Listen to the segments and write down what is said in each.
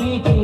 we can.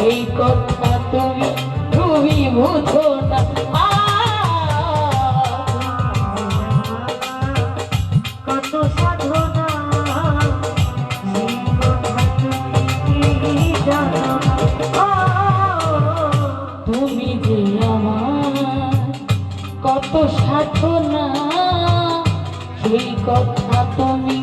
সেই কথা তুমি তুমি বুঝো না। কত সাধনা তুমি যে আমার কত সাধনা, সেই কথা তুমি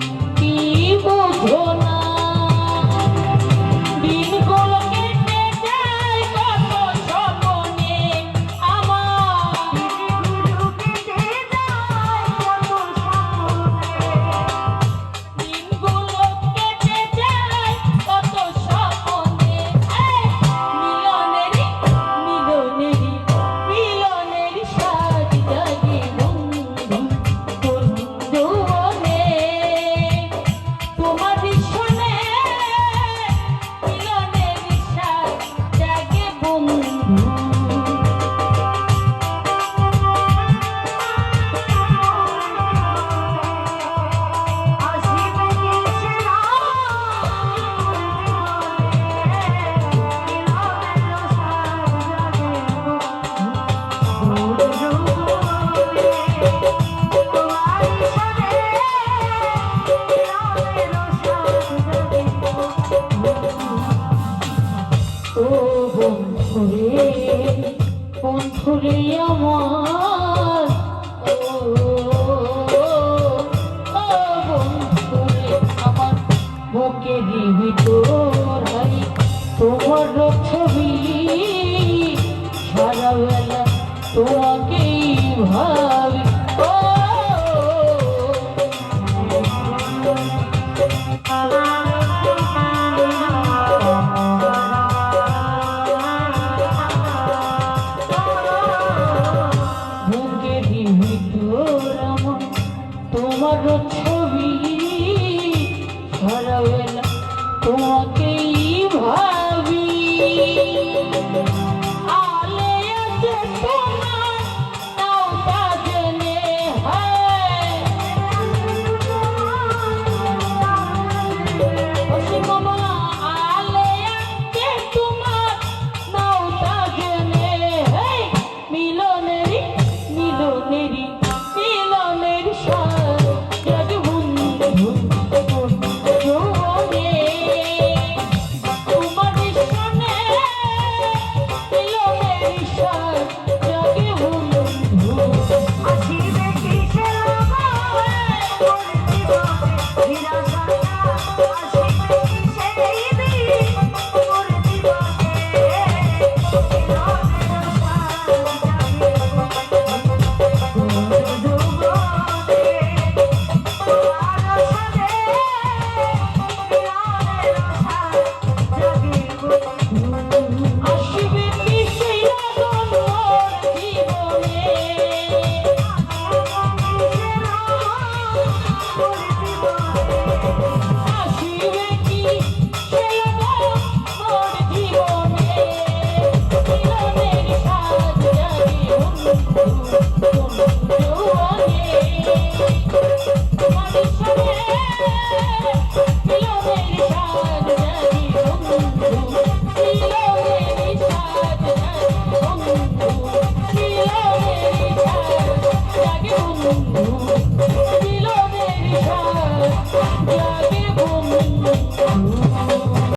বন্ধুরে বন্ধুরে আমার বন্ধুরে আমার তোরাই তোমার ছবি তোমাকেই ভাবি। তোমার ছবি হারাবে না তোমাকেই ভাবি।